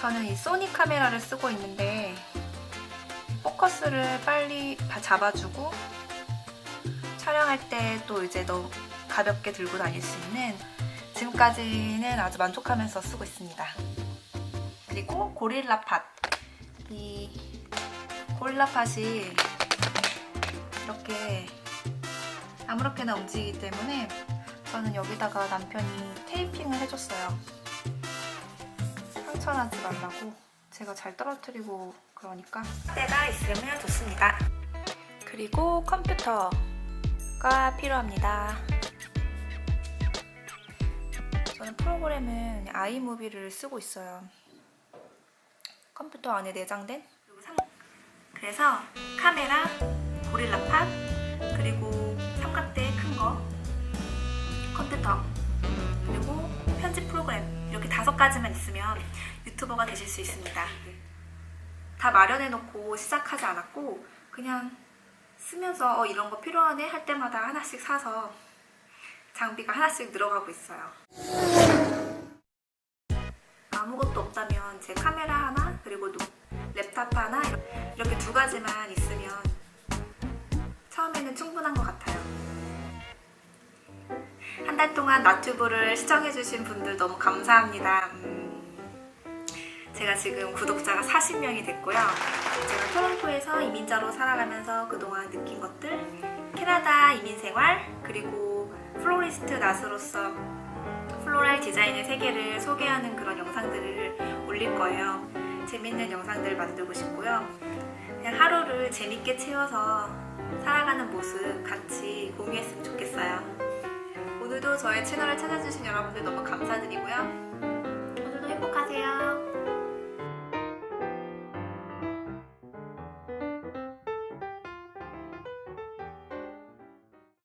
저는 이 소니 카메라를 쓰고 있는데 포커스를 빨리 다 잡아주고 촬영할 때 또 이제 너무 가볍게 들고 다닐 수 있는 지금까지는 아주 만족하면서 쓰고 있습니다. 그리고 고릴라 팟. 이 고릴라 팟이 이렇게 아무렇게나 움직이기 때문에 저는 여기다가 남편이 테이핑을 해줬어요. 상처나지 말라고 제가 잘 떨어뜨리고 그러니까 때가 있으면 좋습니다. 그리고 컴퓨터가 필요합니다. 저는 프로그램은 아이무비를 쓰고 있어요. 컴퓨터 안에 내장된 그래서 카메라, 고릴라팟, 그리고 삼각대 큰 거, 컴퓨터, 그리고 편집 프로그램 이렇게 다섯 가지만 있으면 유튜버가 되실 수 있습니다. 다 마련해 놓고 시작하지 않았고 그냥 쓰면서 어, 이런 거 필요하네 할 때마다 하나씩 사서 장비가 하나씩 늘어가고 있어요. 아무것도 없다면 제 카메라 하나 그리고 노- 랩탑 하나 이렇게 두 가지만 있으면 한 달 동안 나튜브를 시청해주신 분들 너무 감사합니다. 음, 제가 지금 구독자가 40명이 됐고요. 제가 토론토에서 이민자로 살아가면서 그동안 느낀 것들, 캐나다 이민 생활, 그리고 플로리스트 나스로서 플로랄 디자인의 세계를 소개하는 그런 영상들을 올릴 거예요. 재밌는 영상들 만들고 싶고요. 그냥 하루를 재밌게 채워서 살아가는 모습 같이. 오늘도 저의 채널을 찾아주신 여러분들 너무 감사드리고요.